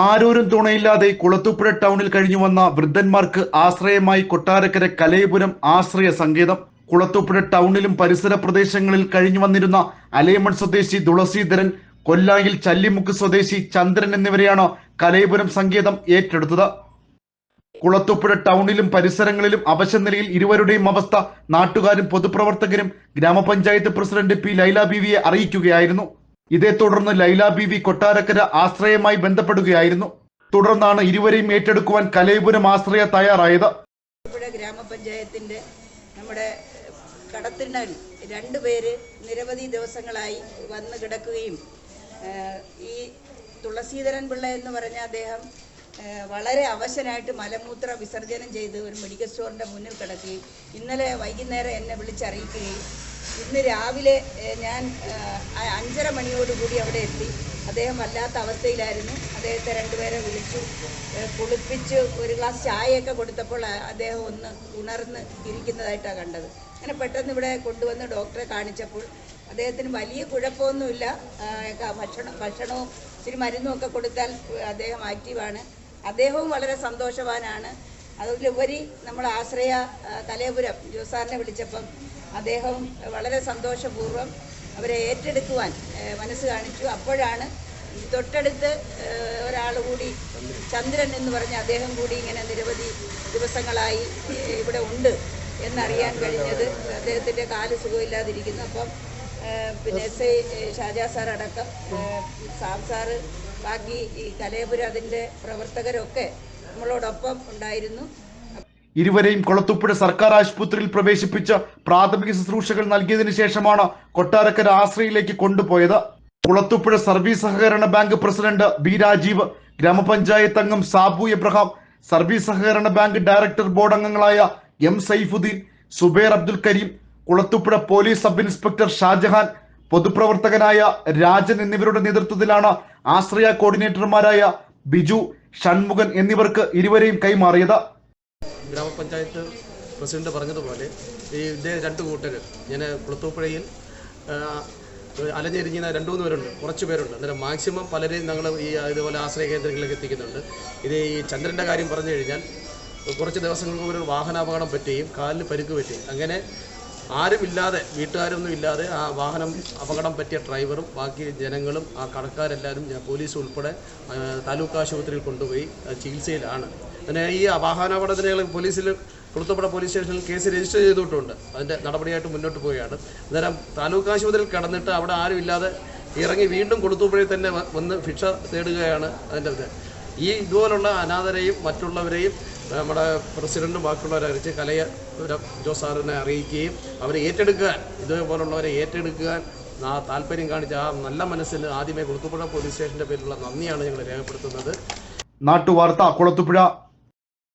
ആരോരും തുണയില്ലാതെ കുളത്തുപുഴ ടൗണിൽ കഴിഞ്ഞു വന്ന വൃദ്ധന്മാർക്ക് ആശ്രയമായി കൊട്ടാരക്കര കലയപുരം ആശ്രയ സങ്കേതം. കുളത്തുപുഴ ടൗണിലും പരിസര പ്രദേശങ്ങളിൽ കഴിഞ്ഞു വന്നിരുന്ന അലേമൺ സ്വദേശി തുളസീധരൻ കൊല്ലായിൽ ചല്ലിമുക്ക് സ്വദേശി ചന്ദ്രൻ എന്നിവരെയാണ് കലയപുരം സങ്കേതം ഏറ്റെടുത്തത്. കുളത്തുപുഴ ടൗണിലും പരിസരങ്ങളിലും അവശനിലയിൽ ഇരുവരുടെയും അവസ്ഥ നാട്ടുകാരും പൊതുപ്രവർത്തകരും ഗ്രാമപഞ്ചായത്ത് പ്രസിഡന്റ് പി ലൈല ബീവിയെ അറിയിക്കുകയായിരുന്നു. ഇതേ തുടർന്ന് ലൈല ബീവി കൊട്ടാരക്കര ആശ്രയമായി ബന്ധപ്പെടുകയായിരുന്നു. തുടർന്നാണ് ഇരുവരെയും ഏറ്റെടുക്കുവാൻ കലയപുരം ആശ്രയ തയ്യാറായത്. ഗ്രാമപഞ്ചായത്തിന്റെ നമ്മുടെ കടത്തിണ്ണൽ രണ്ടുപേര് നിരവധി ദിവസങ്ങളായി വന്നു കിടക്കുകയും ഈ തുളസീധരൻ പിള്ള എന്ന് പറഞ്ഞ അദ്ദേഹം വളരെ അവശനായിട്ട് മലമൂത്ര വിസർജനം ചെയ്ത് ഒരു മെഡിക്കൽ സ്റ്റോറിന്റെ മുന്നിൽ കിടക്കുകയും ഇന്നലെ വൈകുന്നേരം എന്നെ വിളിച്ചറിയിക്കുകയും ഇന്ന് രാവിലെ ഞാൻ അഞ്ചര മണിയോടുകൂടി അവിടെ എത്തി. അദ്ദേഹം വല്ലാത്ത അവസ്ഥയിലായിരുന്നു. അദ്ദേഹത്തെ രണ്ടുപേരെ വിളിച്ചു കുളിപ്പിച്ച് ഒരു ഗ്ലാസ് ചായയൊക്കെ കൊടുത്തപ്പോൾ അദ്ദേഹം ഒന്ന് ഉണർന്ന് ഇരിക്കുന്നതായിട്ടാണ് കണ്ടത്. അങ്ങനെ പെട്ടെന്ന് ഇവിടെ കൊണ്ടുവന്ന് ഡോക്ടറെ കാണിച്ചപ്പോൾ അദ്ദേഹത്തിന് വലിയ കുഴപ്പമൊന്നുമില്ല. ഭക്ഷണം ഭക്ഷണവും ഇച്ചിരി മരുന്നും ഒക്കെ കൊടുത്താൽ അദ്ദേഹം ആക്റ്റീവാണ്. അദ്ദേഹവും വളരെ സന്തോഷവാനാണ്. അതിലുപരി നമ്മൾ ആശ്രയ തലേപുരം ജോസാറിനെ വിളിച്ചപ്പം അദ്ദേഹം വളരെ സന്തോഷപൂർവം അവരെ ഏറ്റെടുക്കുവാൻ മനസ്സ് കാണിച്ചു. അപ്പോഴാണ് തൊട്ടടുത്ത് ഒരാൾ കൂടി ചന്ദ്രൻ എന്ന് പറഞ്ഞ അദ്ദേഹം കൂടി ഇങ്ങനെ നിരവധി ദിവസങ്ങളായി ഇവിടെ ഉണ്ട് എന്നറിയാൻ കഴിഞ്ഞത്. അദ്ദേഹത്തിന്റെ കാൽ സുഖമില്ലാതിരിക്കുന്നു. അപ്പം പിന്നെ എസ് ഐ ഷാജാ സാർ അടക്കം സാം സാറ് ബാക്കി ഈ കലയപുരം അതിന്റെ പ്രവർത്തകരൊക്കെ നമ്മളോടൊപ്പം ഉണ്ടായിരുന്നു. ഇരുവരെയും കൊളത്തുപ്പുഴ സർക്കാർ ആശുപത്രിയിൽ പ്രവേശിപ്പിച്ച് പ്രാഥമിക ശുശ്രൂഷകൾ നൽകിയതിനു ശേഷമാണ് കൊട്ടാരക്കര ആശ്രയിലേക്ക് കൊണ്ടുപോയത്. കുളത്തുപ്പുഴ സർവീസ് സഹകരണ ബാങ്ക് പ്രസിഡന്റ് ബി രാജീവ് ഗ്രാമപഞ്ചായത്ത് അംഗം സാബു എബ്രഹാം സർവീസ് സഹകരണ ബാങ്ക് ഡയറക്ടർ ബോർഡ് അംഗങ്ങളായ M Saifudheen Zubair Abdul Kareem Kulathupuzha police sub inspector Shajahan പൊതുപ്രവർത്തകനായ Rajan എന്നിവരുടെ നേതൃത്വത്തിലാണ് ആശ്രയ കോർഡിനേറ്റർമാരായ ബിജു ഷൺമുഖൻ എന്നിവർക്ക് ഇരുവരെയും കൈമാറിയത്. ഗ്രാമപഞ്ചായത്ത് പ്രസിഡന്റ് പറഞ്ഞതുപോലെ ഈ ഇതേ രണ്ട് കൂട്ടർ ഞാൻ കുളത്തൂപ്പുഴയിൽ അലഞ്ഞെരിഞ്ഞ രണ്ടു മൂന്ന് പേരുണ്ട് കുറച്ച് പേരുണ്ട്. അന്നേരം മാക്സിമം പലരെയും ഞങ്ങൾ ഈ ഇതുപോലെ ആശ്രയ കേന്ദ്രങ്ങളിലേക്ക് എത്തിക്കുന്നുണ്ട്. ഇത് ഈ ചന്ദ്രന്റെ കാര്യം പറഞ്ഞു കഴിഞ്ഞാൽ കുറച്ച് ദിവസങ്ങൾക്ക് ഒരു വാഹനാപകടം പറ്റുകയും കാലിന് പരിക്ക് പറ്റുകയും അങ്ങനെ ആരുമില്ലാതെ വീട്ടുകാരൊന്നും ഇല്ലാതെ ആ വാഹനം അപകടം പറ്റിയ ഡ്രൈവറും ബാക്കി ജനങ്ങളും ആ കടക്കാരെല്ലാവരും ഞാൻ പോലീസ് ഉൾപ്പെടെ താലൂക്ക് ആശുപത്രിയിൽ കൊണ്ടുപോയി ചികിത്സയിലാണ്. പിന്നെ ഈ വാഹനാപകടത്തിന് പോലീസിൽ കുളത്തപ്പുഴ പോലീസ് സ്റ്റേഷനിൽ കേസ് രജിസ്റ്റർ ചെയ്തിട്ടുണ്ട്. അതിന്റെ നടപടിയായിട്ട് മുന്നോട്ട് പോവുകയാണ്. അന്നേരം താലൂക്ക് ആശുപത്രിയിൽ കിടന്നിട്ട് അവിടെ ആരുമില്ലാതെ ഇറങ്ങി വീണ്ടും കൊടുത്തുമ്പോഴേ തന്നെ വന്ന് ഭിക്ഷ തേടുകയാണ് അതിന്റെ ഈ ഇതുപോലുള്ള അനാഥരെയും മറ്റുള്ളവരെയും നമ്മുടെ പ്രസിഡന്റും ബാക്കിയുള്ളവരെ അറിയിച്ച് കലയ സാറിനെ അറിയിക്കുകയും അവരെ ഏറ്റെടുക്കാൻ ഇതേപോലുള്ളവരെ ഏറ്റെടുക്കാൻ ആ താല്പര്യം കാണിച്ച ആ നല്ല മനസ്സിന് ആദ്യമേ കുളത്തുപുഴ പോലീസ് സ്റ്റേഷന്റെ പേരിലുള്ള നന്ദിയാണ് ഞങ്ങൾ രേഖപ്പെടുത്തുന്നത്. നാട്ടുവാർത്ത കുളത്തുപുഴ